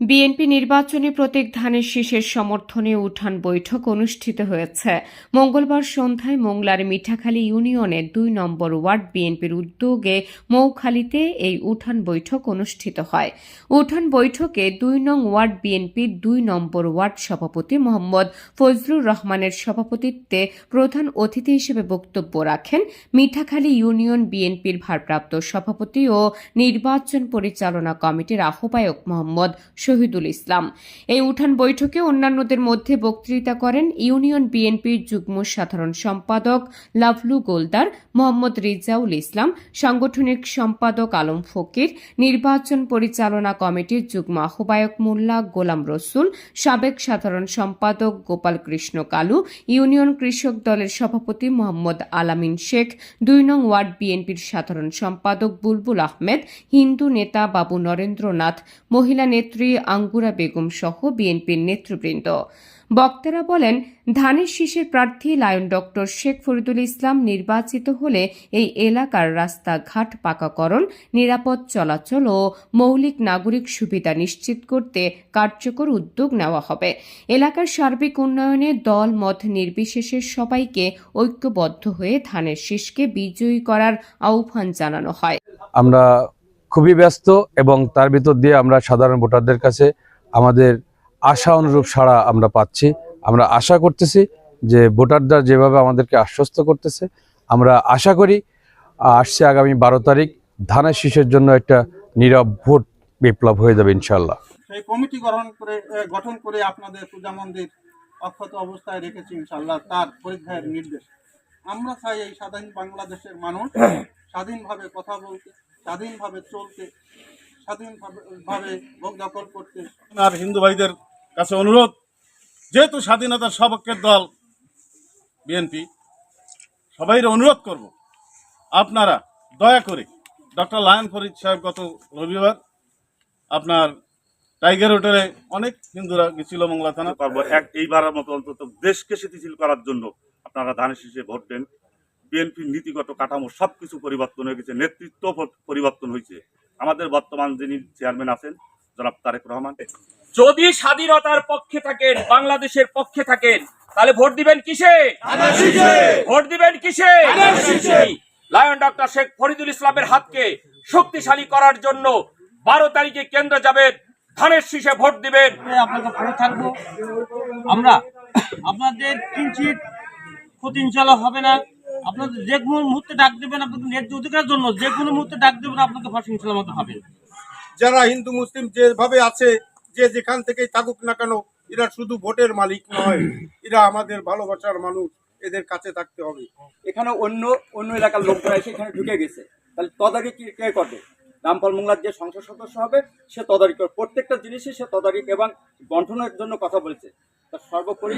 BNP নির্বাচনী প্রতীক ধানের শীষের সমর্থনে উঠান বৈঠক অনুষ্ঠিত হয়েছে। মঙ্গলবার সন্ধ্যায় মোংলার মিঠাখালী ইউনিয়নের দুই নম্বর ওয়ার্ড বিএনপির উদ্যোগে মৌখালীতে এই উঠান বৈঠক অনুষ্ঠিত হয়। উঠান বৈঠকে দুই নং ওয়ার্ড বিএনপির দুই নম্বর ওয়ার্ড সভাপতি মোহাম্মদ ফজলুর রহমানের সভাপতিত্বে প্রধান অতিথি হিসেবে বক্তব্য রাখেন মিঠাখালী ইউনিয়ন বিএনপির ভারপ্রাপ্ত সভাপতি ও নির্বাচন পরিচালনা কমিটির আহ্বায়ক মোহাম্মদ শহীদুল ইসলাম। এই উঠান বৈঠকে অন্যান্যদের মধ্যে বক্তৃতা করেন ইউনিয়ন বিএনপির যুগ্ম সাধারণ সম্পাদক লাভলু গোলদার, মোহাম্মদ রিজাউল ইসলাম, সাংগঠনিক সম্পাদক আলম ফকির, নির্বাচন পরিচালনা কমিটির যুগ্ম আহ্বায়ক মোল্লা গোলাম রসুল, সাবেক সাধারণ সম্পাদক গোপাল কৃষ্ণ কালু, ইউনিয়ন কৃষক দলের সভাপতি মোহাম্মদ আলামিন শেখ, দুই নং ওয়ার্ড বিএনপির সাধারণ সম্পাদক বুলবুল আহমেদ, হিন্দু নেতা বাবু নরেন্দ্রনাথ, মহিলা নেত্রী আঙ্গুরা বেগম সহ বিএনপির নেতৃবৃন্দ। বক্তারা বলেন, ধানের শীষের প্রার্থী লায়ন ডক্টর শেখ ফরিদুল ইসলাম নির্বাচিত হলে এই এলাকার রাস্তাঘাট পাকাকরণ, নিরাপদ চলাচল ও মৌলিক নাগরিক সুবিধা নিশ্চিত করতে কার্যকর উদ্যোগ নেওয়া হবে। এলাকার সার্বিক উন্নয়নে দল, মত নির্বিশেষে সবাইকে ঐক্যবদ্ধ হয়ে ধানের শীষকে বিজয়ী করার আহ্বান জানানো হয়। আমরা খুবই ব্যস্ত এবং তার ভিতর দিয়ে আমরা সাধারণ ভোটারদের কাছে আমাদের আশা অনুরূপ সাড়া আমরা পাচ্ছি। আমরা আশা করতেছি যে ভোটাররা যেভাবে আমাদেরকে আশ্বস্ত করতেছে, আমরা আশা করি আসছে আগামী বারো তারিখ ধানের শীষের জন্য একটা নীরব ভোট বিপ্লব হয়ে যাবে ইনশাল্লাহ কমিটি গঠন করে গঠন করে আপনাদের পূজা মন্দির অক্ষত অবস্থায় রেখেছি ইনশাল্লাহ তার আমরা চাই এই স্বাধীন বাংলাদেশের মানুষ স্বাধীনভাবে কথা বলতে স্বাধীনভাবে চলতে স্বাধীনভাবে ভোগ দখল করতে। আর হিন্দু ভাইদের কাছে অনুরোধ যেহেতু স্বাধীনতার সপক্ষের দল বিএনপি সবাই অনুরোধ করব আপনারা দয়া করে ডক্টর লায়ন ফরিদ সাহেব গত রবিবার আপনার টাইগার হোটেলে অনেক হিন্দুরা গেছিল মংলা থানা পারব এক এইবারের মতো অন্তত দেশকে স্থিতিশীল করার জন্য আপনারা ধানের শীষে ভোট দেন। বিএনপির নীতিগত কাঠামো সবকিছু পরিবর্তন হয়ে গেছে নেতৃত্ব পরিবর্তন হয়েছে। আমাদের বর্তমান যিনি চেয়ারম্যান আছেন জনাব তারেক রহমান। যদি স্বাধীনতার পক্ষে থাকেন বাংলাদেশের পক্ষে থাকেন তাহলে ভোট দিবেন কিসে? ভোট দিবেন কিসে? লায়ন ডক্টর শেখ ফরিদুল ইসলামের হাতকে শক্তিশালী করার জন্য বারো তারিখে কেন্দ্র যাবেন ধানের শীষে ভোট দিবেন। আপনাকে ভালো থাকব। আমরা আপনাদের কিঞ্চিত ক্ষতি হবে না। আপনাদের যে কোনো মুহূর্তে ডাক দেবেন আপনাদের ন্যায্য অধিকারের জন্য যে কোনো মুহূর্তে ডাক দেবেন আপনাকে ফাঁসি ইনশাল্লাহ মতো হবে। যারা হিন্দু মুসলিম যেভাবে আছে যে যেখান থেকেই থাকুক না কেন এরা শুধু ভোটের মালিক নয় এরা আমাদের ভালোবাসার মানুষ এদের কাছে থাকতে হবে। এখানে অন্য অন্য এলাকার লোকরা এসে এখানে ঢুকে গেছে। তাহলে তদারকি কি কে করবে? রামপাল মোংলার যে সংসদ সদস্য হবে সে তদারকি করবে। প্রত্যেকটা জিনিসই সে তদারকি এবং গঠনের জন্য কথা বলেছে। তা সর্বোপরি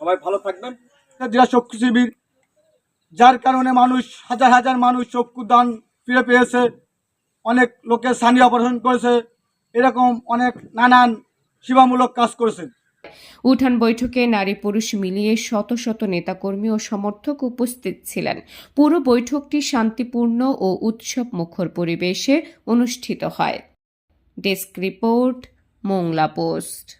সবাই ভালো থাকবেন। যেটা চক্ষু শিবির যার কারণে মানুষ, হাজার হাজার মানুষ চক্ষু দান ফিরে পেয়েছে। অনেক লোকের স্থানীয় অপারেশন করেছে। এরকম অনেক নানান সেবামূলক কাজ করেছে। উঠান বৈঠকে নারী পুরুষ মিলিয়ে শত শত নেতাকর্মী ও সমর্থক উপস্থিত ছিলেন। পুরো বৈঠকটি শান্তিপূর্ণ ও উৎসব মুখর পরিবেশে অনুষ্ঠিত হয়। Desk report, Mongla post.